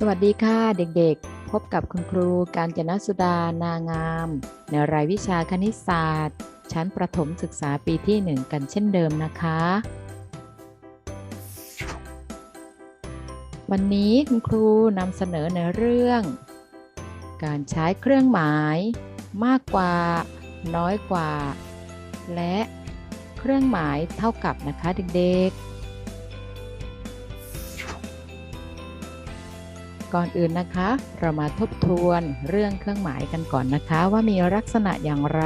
สวัสดีค่ะเด็กๆ พบกับคุณครูการจนสุดานางาม ในรายวิชาคณิตศาสตร์ ชั้นประถมศึกษาปีที่ 1 กันเช่นเดิมนะคะ วันนี้คุณครูนำเสนอในเรื่อง การใช้เครื่องหมาย มากกว่า น้อยกว่า และเครื่องหมายเท่ากับนะคะเด็กๆ ก่อนอื่นนะคะ เรามาทบทวนเรื่องเครื่องหมายกันก่อนนะคะ ว่ามีลักษณะอย่างไร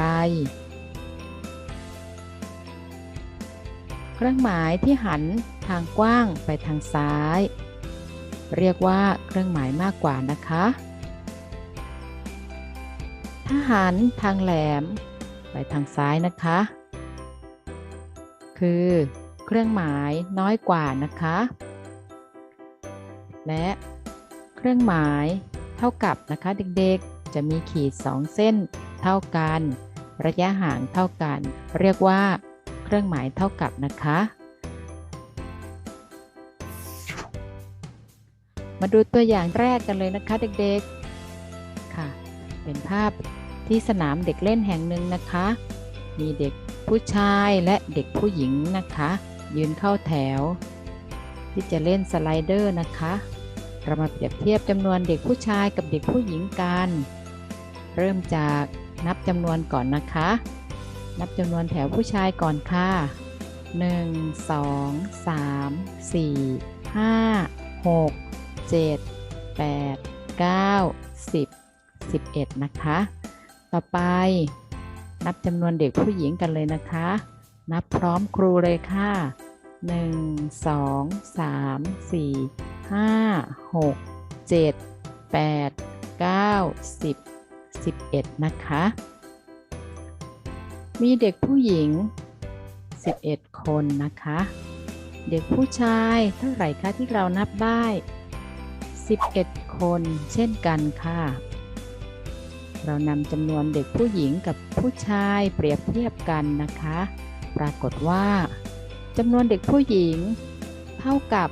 เครื่องหมายที่หันทางกว้างไปทางซ้าย เรียกว่าเครื่องหมายมากกว่านะคะ ถ้าหันทางแหลม ไปทางซ้ายนะคะ คือ เครื่องหมายน้อยกว่านะคะ และ เครื่องหมาย เท่ากับนะคะเด็กๆ จะมีขีด 2 เส้น เท่ากัน ระยะห่างเท่ากัน เรียกว่า เครื่องหมายเท่ากับนะคะ มาดูตัวอย่างแรกกันเลยนะคะเด็กๆ ค่ะ เป็นภาพที่สนามเด็กเล่นแห่งหนึ่งนะคะ มีเด็กผู้ชายและเด็กผู้หญิงนะคะ ยืนเข้าแถว ที่จะเล่นสไลเดอร์นะคะ เรามาเปรียบเทียบจำนวนเด็กผู้ชายกับเด็กผู้หญิงกัน เริ่มจากนับจำนวนก่อนนะคะ นับจำนวนแถวผู้ชายก่อนค่ะ 1 2 3 4 5 6 7 8 9 10 11 นะคะ ต่อไป นับจำนวนเด็กผู้หญิงกันเลยนะคะ นับพร้อมครูเลยค่ะ 1 2 3 4 ห้าหกเจ็ดแปดเก้าสิบสิบเอ็ดนะคะ มีเด็กผู้หญิง11คนนะคะ เด็กผู้ชายเท่าไหร่คะที่เรานับได้11คนเช่นกันค่ะ เรานำจำนวนเด็กผู้หญิงกับผู้ชายเปรียบเทียบกันนะคะ ปรากฏว่าจำนวนเด็กผู้หญิงเท่ากับ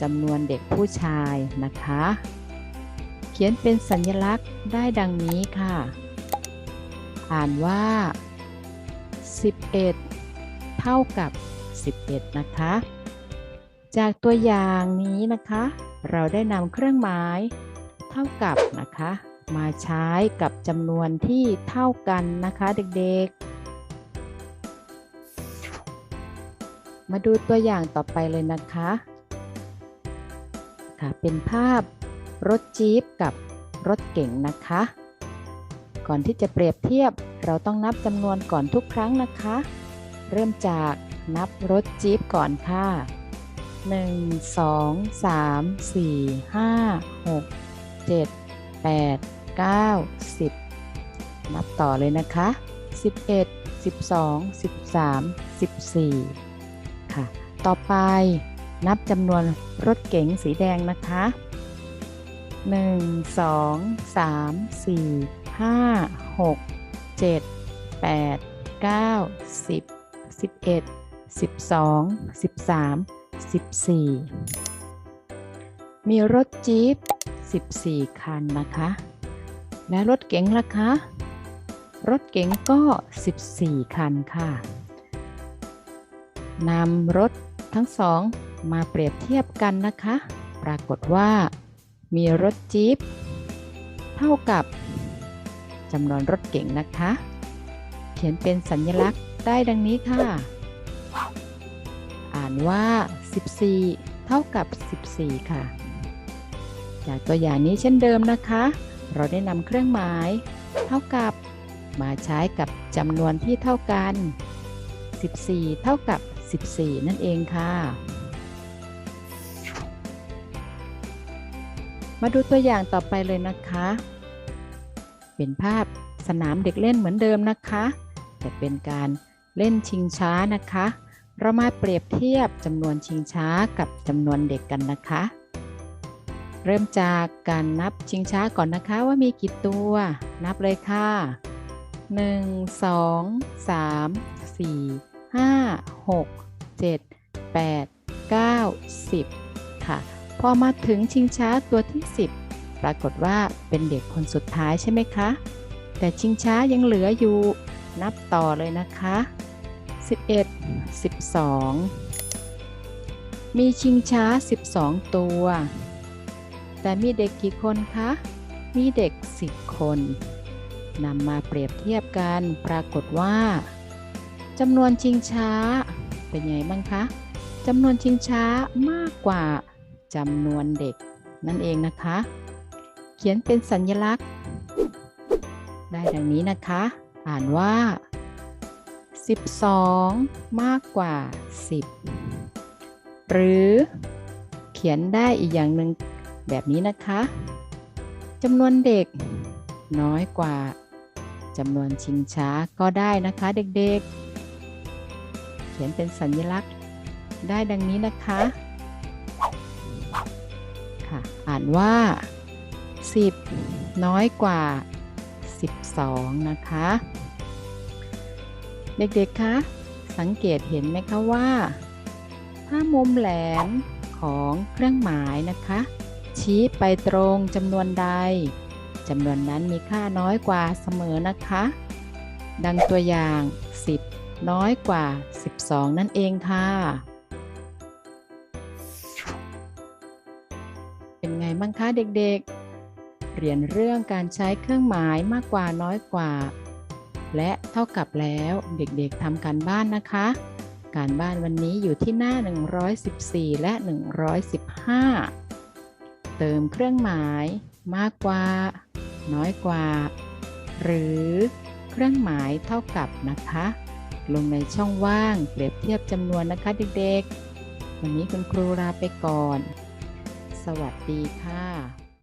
จำนวนเด็กผู้ชายนะคะ เขียนเป็นสัญลักษณ์ได้ดังนี้ค่ะ อ่านว่า 11 เท่ากับ 11 นะคะ จากตัวอย่างนี้นะคะ เราได้นำเครื่องหมายเท่ากับนะคะ มาใช้กับจำนวนที่เท่ากันนะคะเด็กๆ มาดูตัวอย่างต่อไปเลยนะคะ ค่ะ เป็นภาพรถจี๊ปกับรถเก๋งนะคะ ก่อนที่จะเปรียบเทียบเราต้องนับจำนวนก่อนทุกครั้งนะคะ เริ่มจากนับรถจี๊ปก่อนค่ะ 1 2 3 4 5 6 7 8 9 10 นับต่อเลยนะคะ 11 12 13 14 ค่ะ ต่อไป นับจำนวนรถเก๋งสีแดงนะคะ 1 2 3 4 5 6 7 8 9 10 11 12 13 14 มีรถจี๊ป14 คันนะคะ และรถเก๋งล่ะคะ รถเก๋งก็ 14 คันค่ะนำรถ ทั้งสองมาเปรียบเทียบกันนะคะ ปรากฏว่า มีรถจี๊ปเท่ากับจำนวนรถเก๋งนะคะ เขียนเป็นสัญลักษณ์ได้ดังนี้ค่ะ อ่านว่า 14 เท่ากับ 14 ค่ะ จากตัวอย่างนี้เช่นเดิมนะคะ เราได้นำเครื่องหมาย เท่ากับมาใช้กับจำนวนที่เท่ากัน 14 เท่ากับ 14 นั่นเองค่ะ มาดูตัวอย่างต่อไปเลยนะคะ เป็นภาพสนามเด็กเล่นเหมือนเดิมนะคะ แต่เป็นการเล่นชิงช้านะคะ เรามาเปรียบเทียบจำนวนชิงช้ากับจำนวนเด็กกันนะคะ เริ่มจากการนับชิงช้าก่อนนะคะว่ามีกี่ตัว นับเลยค่ะ 1 2 3 4 5 6 7 8 9 10 ค่ะ พอมาถึงชิงช้าตัวที่ 10 ปรากฏว่าเป็นเด็กคนสุดท้ายใช่ไหมคะ แต่ชิงช้ายังเหลืออยู่นับต่อเลยนะคะ 11 12 มีชิงช้า 12 ตัว แต่มีเด็กกี่คนคะ มีเด็ก 10 คนนำมาเปรียบเทียบกัน ปรากฏว่า จำนวนชิงช้า เป็นไงบ้างคะจำนวนชิงช้ามากกว่าจำนวนเด็ก นั่นเองนะคะ เขียนเป็นสัญลักษณ์ ได้ดังนี้นะคะ อ่านว่า 12 มากกว่า 10 หรือ เขียนได้อีกอย่างหนึ่งแบบนี้นะคะจำนวนเด็ก น้อยกว่าจำนวนชิงช้าก็ได้นะคะเด็กๆ ขียนเป็นสัญลักษณ์ได้ดังนี้นะคะค่ะอ่านว่า 10 น้อยกว่า 12 นะคะ เด็กๆคะสังเกตเห็นไหมคะว่า ถ้ามุมแหลมของเครื่องหมายนะคะ ชี้ไปตรงจำนวนใดจำนวนนั้นมีค่าน้อยกว่าเสมอนะคะ ดังตัวอย่าง 10 น้อยกว่า 12 นั่นเองค่ะ เป็นไงบ้างคะเด็กๆ เรียนเรื่องการใช้เครื่องหมายมากกว่าน้อยกว่า และเท่ากับแล้วเด็กๆทำการบ้านนะคะ การบ้านวันนี้อยู่ที่หน้า 114 และ 115 เติมเครื่องหมายมากกว่า น้อยกว่า หรือเครื่องหมายเท่ากับนะคะ ลงในช่องว่างเปรียบเทียบจำนวนนะคะเด็กๆ วันนี้คุณครูลาไปก่อน สวัสดีค่ะ